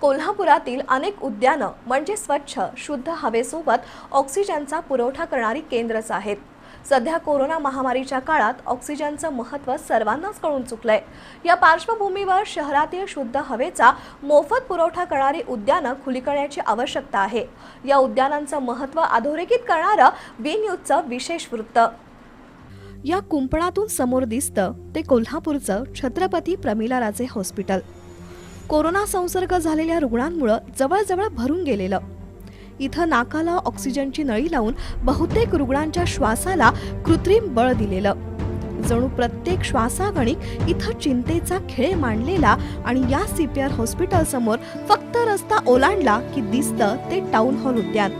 कोल्हापुरातील अनेक उद्यानं म्हणजे स्वच्छ शुद्ध हवेसोबत ऑक्सिजनचा पुरवठा करणारी केंद्रच आहेत. सध्या कोरोना महामारीच्या काळात ऑक्सिजनचं महत्त्व सर्वांनाच कळून चुकलंय. या पार्श्वभूमीवर शहरातील शुद्ध हवेचा मोफत पुरवठा करणारी उद्यानं खुली करण्याची आवश्यकता आहे. या उद्यानांचं महत्त्व अधोरेखित करणारं बी न्यूजचं विशेष वृत्त. या कुंपणातून समोर दिसतं ते कोल्हापूरचं छत्रपती प्रमिलाराजे हॉस्पिटल. कोरोना संसर्ग झालेल्या रुग्णांमुळं जवळजवळ भरून गेलेलं. इथं नाकाला ऑक्सिजनची नळी लावून बहुतेक रुग्णांच्या श्वासाला कृत्रिम बळ दिलेलं. जणू प्रत्येक श्वासागणिक इथं चिंतेचा खेळ मांडलेला आणि या सीपीआर हॉस्पिटल समोर फक्त रस्ता ओलांडला की दिसतं ते टाउन हॉल उद्यान.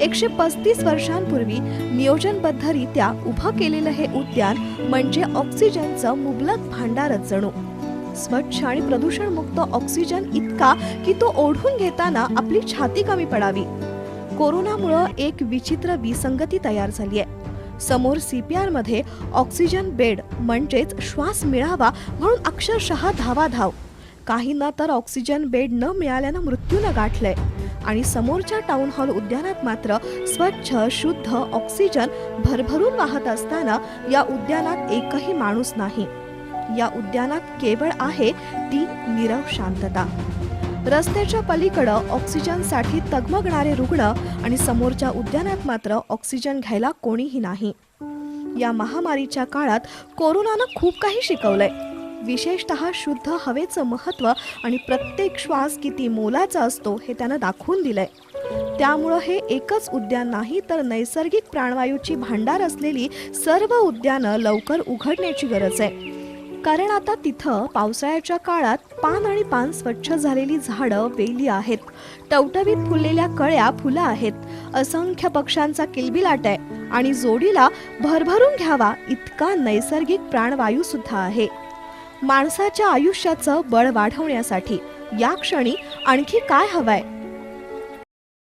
एकशे पस्तीस वर्षांपूर्वी नियोजनबद्धरित्या उभं केलेलं हे उद्यान म्हणजे ऑक्सिजनचं मुबलक भांडारच जणू. स्वच्छ आणि प्रदूषणमुक्त ऑक्सिजन इतका की तो ओढून घेताना आपली छाती कमी पडावी. कोरोनामुळं एक विचित्र विसंगती तयार झाली आहे. समोर सी पी आरमध्ये ऑक्सिजन बेड म्हणजेच श्वास मिळावा म्हणून अक्षरशः धावाधाव. काहींना तर ऑक्सिजन बेड न मिळाल्यानं मृत्यूनं गाठलंय. आणि समोरच्या टाउन हॉल उद्यानात मात्र स्वच्छ शुद्ध ऑक्सिजन भरभरून वाहत असताना या उद्यानात एकही माणूस नाही. या उद्यानात केवळ आहे ती नीरव शांतता. रस्त्याच्या पलीकडं ऑक्सिजनसाठी तगमगणारे रुग्ण आणि समोरच्या उद्यानात मात्र ऑक्सिजन घ्यायला कोणीही नाही. या महामारीच्या काळात कोरोनानं खूप काही शिकवलंय. विशेषतः शुद्ध हवेचं महत्त्व आणि प्रत्येक श्वास किती मोलाचा असतो हे त्यानं दाखवून दिलंय. त्यामुळं हे एकच उद्यान नाही तर नैसर्गिक प्राणवायूची भांडार असलेली सर्व उद्यानं लवकर उघडण्याची गरज आहे. कारण आता तिथं पावसाळ्याच्या काळात पान आणि पान स्वच्छ झालेली झाडं वेली आहेत. टवटवीत फुललेल्या कळ्या फुलं आहेत. असंख्य पक्ष्यांचा किलबिलाट आहे आणि जोडीला भरभरून घ्यावा इतका नैसर्गिक प्राणवायू सुद्धा आहे. माणसाच्या आयुष्याचं बळ वाढवण्यासाठी या क्षणी आणखी काय हवंय?